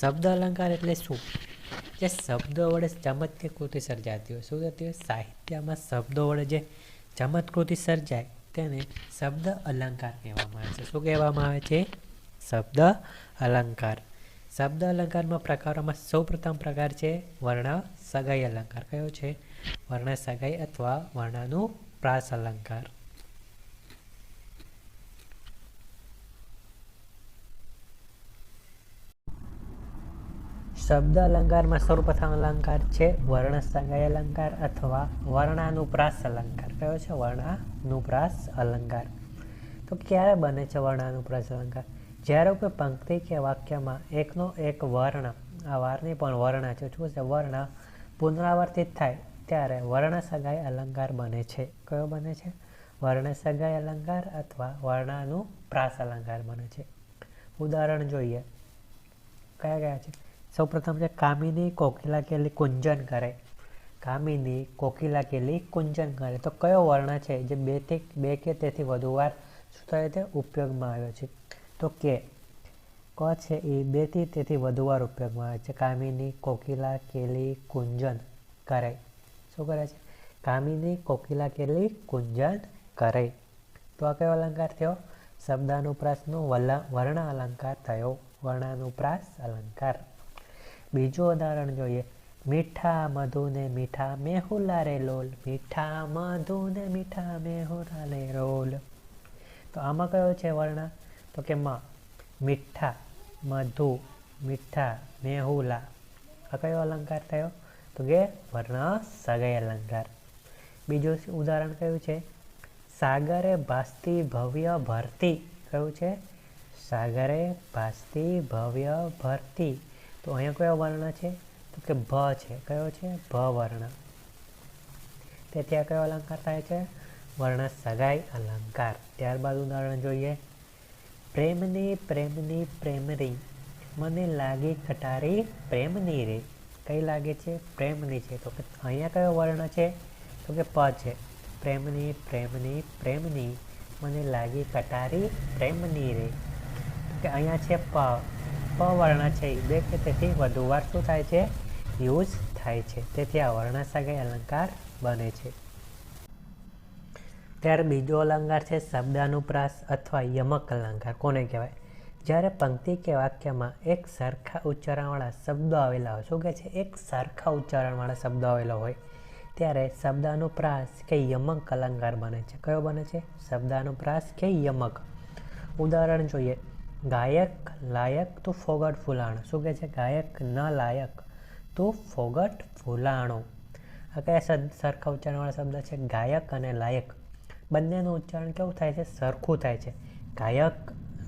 શબ્દ અલંકાર એટલે શું? જે શબ્દો વડે ચમત્કૃતિ સર્જાતી હોય. શું થતી હોય? સાહિત્યમાં શબ્દો વડે જે ચમત્કૃતિ સર્જાય, તેને શબ્દ અલંકાર કહેવામાં આવે છે. શું કહેવામાં આવે છે? શબ્દ અલંકાર. શબ્દ અલંકારમાં પ્રકારોમાં સૌપ્રથમ પ્રકાર છે વર્ણ સગાઈ અલંકાર. કયો છે? વર્ણ સગાઈ અથવા વર્ણનું પ્રાસ અલંકાર. શબ્દ અલંકારમાં સર્વપ્રથમ અલંકાર છે વર્ણ સગાય અલંકાર અથવા વર્ણાનુપ્રાસ અલંકાર. કયો છે? વર્ણાનુપ્રાસ અલંકાર. તો ક્યારે બને છે વર્ણાનુપ્રાસ અલંકાર? જ્યારે કોઈ પંક્તિ કે વાક્યમાં એકનો એક વર્ણ, આ વારની પણ વર્ણ છે, શું છે? વર્ણ પુનરાવર્તિત થાય, ત્યારે વર્ણ સગાય અલંકાર બને છે. કયો બને છે? વર્ણ સગાય અલંકાર અથવા વર્ણાનુપ્રાસ અલંકાર બને છે. ઉદાહરણ જોઈએ. કયા કયા છે? સૌપ્રથમ છે, કામિની કોકિલા કેલી કુંજન કરે. કામિની કોકિલા કેલી કુંજન કરે. તો કયો વર્ણ છે, જે બેથી બે કે તેથી વધુ વાર શું થયો તે ઉપયોગમાં આવ્યો છે? તો કે, ક છે એ બેથી તેથી વધુ વાર ઉપયોગમાં આવે છે. કામિની કોકિલા કેલી કુંજન કરે. શું કરે છે? કામિની કોકિલા કેલી કુંજન કરે. તો આ કયો અલંકાર થયો? શબ્દાનુપ્રાસનો વલ- વર્ણ અલંકાર થયો. વર્ણાનુપ્રાસ અલંકાર. બીજું ઉદાહરણ જોઈએ. મીઠા મધુ ને મીઠા મેહુલા રે લોલ. મીઠા મધુ ને મીઠા મેહુલા રે રોલ. તો આમાં કયો છે વર્ણ? તો કે માં. મીઠા મધુ, મીઠા મેહુલા. આ કયો અલંકાર થયો? તો કે વર્ણ સગાઈ અલંકાર. બીજું ઉદાહરણ કયું છે? સાગરે ભાસતી ભવ્ય ભરતી. કયું છે? સાગરે ભાસતી ભવ્ય ભરતી. તો અહીંયા કયો વર્ણ છે? તો કે ભ છે. કયો છે? ભ વર્ણ. તેથી આ કયો અલંકાર થાય છે? વર્ણ સગાઈ, અલંકાર. ત્યારબાદ ઉદાહરણ જોઈએ. પ્રેમની પ્રેમની પ્રેમરી. મને લાગી ખટારી પ્રેમની રે. કઈ લાગે છે? પ્રેમની છે. તો કે અહીંયા કયો વર્ણ છે? તો કે પ છે. પ્રેમની પ્રેમની પ્રેમની. મને લાગી કટારી પ્રેમની રે. કે અહીંયા છે પ. પ વર્ણ છે. એ બે કે તેથી વધુ વાર શું થાય છે. યુઝ થાય છે. તેથી આ વર્ણ સગાઈ અલંકાર બને છે. ત્યારે બીજો અલંકાર છે શબ્દાનુપ્રાસ અથવા યમક અલંકાર. કોને કહેવાય? જ્યારે પંક્તિ કે વાક્યમાં એક સરખા ઉચ્ચારણવાળા શબ્દો આવેલા હોય, શું કહે છે? એક સરખા ઉચ્ચારણવાળા શબ્દો આવેલા હોય, ત્યારે શબ્દાનુપ્રાસ કે યમક અલંકાર બને છે. કયો બને છે? શબ્દાનુપ્રાસ કે યમક. ઉદાહરણ જોઈએ. ગાયક લાયક તો ફોગટ ફૂલાણો. શું કહે છે? ગાયક ન લાયક તો ફોગટ ફૂલાણો. આ કયા શબ્દ સરખા ઉચ્ચારણવાળા શબ્દ છે? ગાયક અને લાયક. બંનેનું ઉચ્ચારણ કેવું થાય છે? સરખું થાય છે. ગાયક,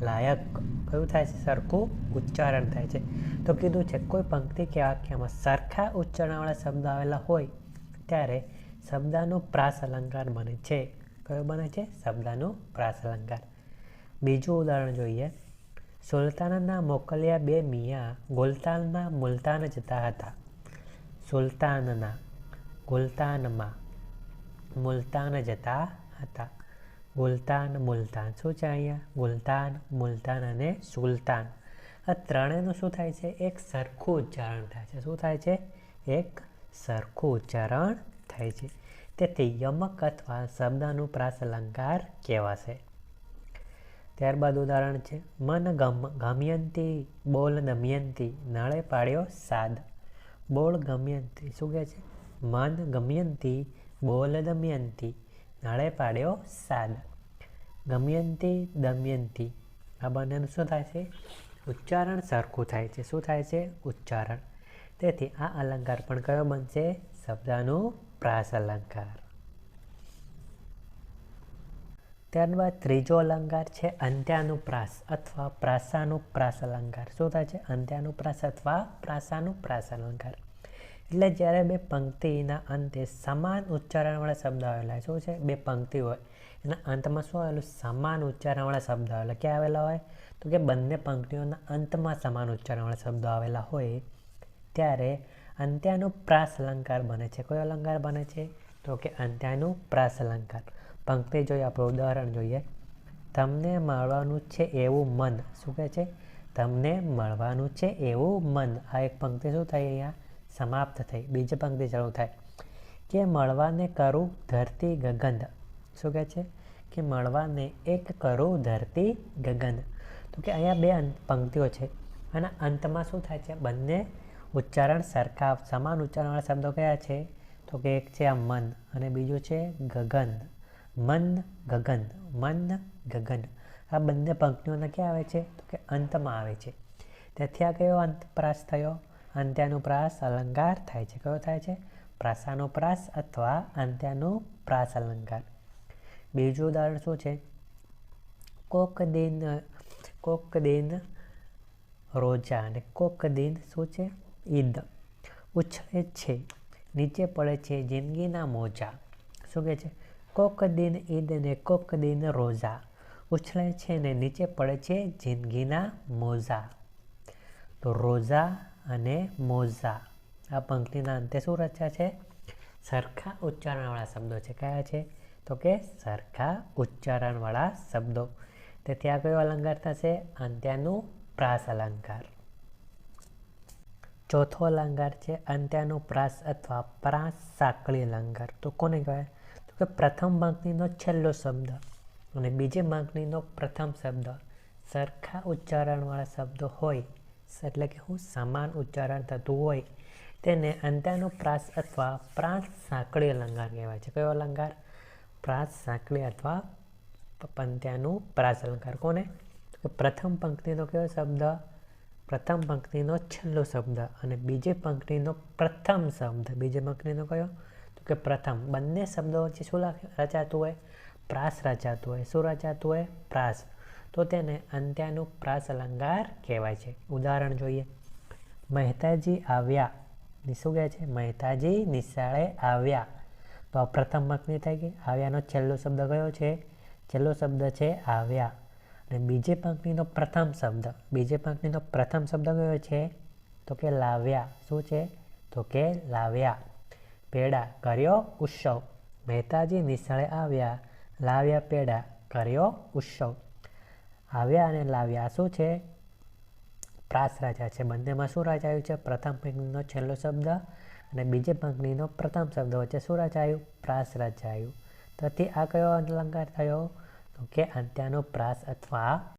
લાયક. કયું થાય છે? સરખું ઉચ્ચારણ થાય છે. તો કીધું છે, કોઈ પંક્તિ કે વાક્યમાં સરખા ઉચ્ચારણવાળા શબ્દ આવેલા હોય, ત્યારે શબ્દનો પ્રાસ અલંકાર બને છે. કયો બને છે? શબ્દાનું પ્રાસ અલંકાર બીજું ઉદાહરણ જોઈએ. સુલતાનના મોકલ્યા બે મિયા ગુલતાનના મુલતાન જતા હતા. સુલતાનના ગુલતાનમાં મુલતાન જતા હતા. ગુલતાન મુલતાન શું છે અહીંયા? ગુલતાન, મુલતાન અને સુલતાન. આ ત્રણેયનું શું થાય છે? એક સરખું ઉચ્ચારણ થાય છે. શું થાય છે? એક સરખું ઉચ્ચારણ થાય છે. તેથી યમક અથવા શબ્દનું પ્રાસ અલંકાર કહેવાશે. ત્યારબાદ ઉદાહરણ છે, મન ગમ, ગમયંતી, બોલ દમયંતી નળે પાડ્યો સાદ. બોલ ગમયંતી, શું કહે છે? મન ગમયંતી, બોલ દમયંતી નળે પાડ્યો સાદ. ગમયંતી, દમયંતી, આ બંનેનું શું થાય છે? ઉચ્ચારણ સરખું થાય છે. શું થાય છે? ઉચ્ચારણ. તેથી આ અલંકાર પણ કયો બનશે? શબ્દાનું પ્રાસ અલંકાર. ત્યારબાદ ત્રીજો અલંકાર છે અંત્યાનુપ્રાસ અથવા પ્રાસાનુપ્રાસ અલંકાર શું થાય છે? અંત્યાનુપ્રાસ અથવા પ્રાસાનુપ્રાસ અલંકાર. એટલે જ્યારે બે પંક્તિના અંતે સમાન ઉચ્ચારણવાળા શબ્દ આવેલા શું છે? બે પંક્તિ હોય. એના અંતમાં શું આવેલું? સમાન ઉચ્ચારણવાળા શબ્દ આવેલા. ક્યાં આવેલા હોય? તો કે બંને પંક્તિઓના અંતમાં સમાન ઉચ્ચારણવાળા શબ્દો આવેલા હોય, ત્યારે અંત્યાનુપ્રાસ અલંકાર બને છે. કયો અલંકાર બને છે? તો કે અંત્યાનુપ્રાસ અલંકાર. પંક્તિ જોઈએ, આપણું ઉદાહરણ જોઈએ. તમને મળવાનું છે એવું મન. શું કહે છે? તમને મળવાનું છે એવું મન. આ એક પંક્તિ શું થઈ અહીંયા? સમાપ્ત થઈ. બીજી પંક્તિ શરૂ થાય. કે મળવાને કરું ધરતી ગગન. શું કહે છે? કે મળવાને એક કરું ધરતી ગગન. તો કે અહીંયા બે પંક્તિઓ છે. અને અંતમાં શું થાય છે? બંને ઉચ્ચારણ સરખા, સમાન ઉચ્ચારણવાળા શબ્દો કયા છે? તો કે એક છે આ મન અને બીજું છે ગગન. મન ગગન મન ગગન. આ બંને પંક્તિઓના ક્યાં આવે છે? તો કે અંતમાં આવે છે. તેથી આ કયો અંતપ્રાસ થયો? અંત્યાનુપ્રાસ અલંકાર થાય છે. કયો થાય છે? પ્રાસાનુપ્રાસ અથવા અંત્યાનુપ્રાસ અલંકાર બીજું ઉદાહરણ શું છે? કોક દિન કોક દિન રોજા અને કોક દિન શું છે? ઈદ. ઉછળે છે, નીચે પડે છે જિંદગીના મોજા. શું કહે છે? કોક દિન ઈદ ને કોક દિન રોઝા. ઉછળે છે ને નીચે પડે છે જિંદગીના મોજા. તો રોઝા અને મોઝા આ પંક્તિના અંતે શું રચ્યા છે? સરખા ઉચ્ચારણવાળા શબ્દો છે. કયા છે? તો કે સરખા ઉચ્ચારણવાળા શબ્દો. તેથી આ કયો અલંકાર થશે? અંત્યાનું પ્રાસ અલંકાર. ચોથો અલંકાર છે અંત્યાનું પ્રાસ અથવા પ્રાસ સાંકળી અલંકાર. તો કોને કહેવાય? તો પ્રથમ પંક્તિનો છેલ્લો શબ્દ અને બીજી પંક્તિનો પ્રથમ શબ્દ. સરખા ઉચ્ચારણવાળા શબ્દો હોય, એટલે કે હું સમાન ઉચ્ચારણ થતું હોય, તેને અંત્યાનું પ્રાસ અથવા પ્રાસ સાંકળી અલંકાર કહેવાય છે. કયો અલંકાર? પ્રાસ સાંકળી અથવા પંત્યાનું પ્રાસ અલંકાર. કોને? તો પ્રથમ પંક્તિનો કયો શબ્દ? પ્રથમ પંક્તિનો છેલ્લો શબ્દ અને બીજી પંક્તિનો પ્રથમ શબ્દ. બીજી પંક્તિનો કયો? કે પ્રથમ, બંને શબ્દો વચ્ચે શું રચાતું હોય? પ્રાસ રચાતું હોય. શું રચાતું હોય? પ્રાસ. તો તેને અંત્યાનું પ્રાસ અલંકાર કહેવાય છે. ઉદાહરણ જોઈએ. મહેતાજી આવ્યા. શું કહે છે? મહેતાજી નિશાળે આવ્યા. તો પ્રથમ પંક્તિ થઈ ગઈ આવ્યાનો છેલ્લો શબ્દ કયો છે? છેલ્લો શબ્દ છે આવ્યા. અને બીજે પંક્તિનો પ્રથમ શબ્દ. બીજે પંક્તિનો પ્રથમ શબ્દ કયો છે? તો કે લાવ્યા. શું છે? તો કે લાવ્યા. પેડા કર્યો ઉત્સવ. મહેતાજી નિશાળે આવ્યા, લાવ્યા પેડા કર્યો ઉત્સવ. આવ્યા અને લાવ્યા. શું છે? પ્રાસ રાજા છે. બંનેમાં શું રચાયું છે? પ્રથમ પંક્તિનો છેલ્લો શબ્દ અને બીજી પંક્તિનો પ્રથમ શબ્દ વચ્ચે શું રચાયું પ્રાસ રચાયું તેથી આ કયો અલંકાર થયો? તો કે અંત્યાનો પ્રાસ અથવા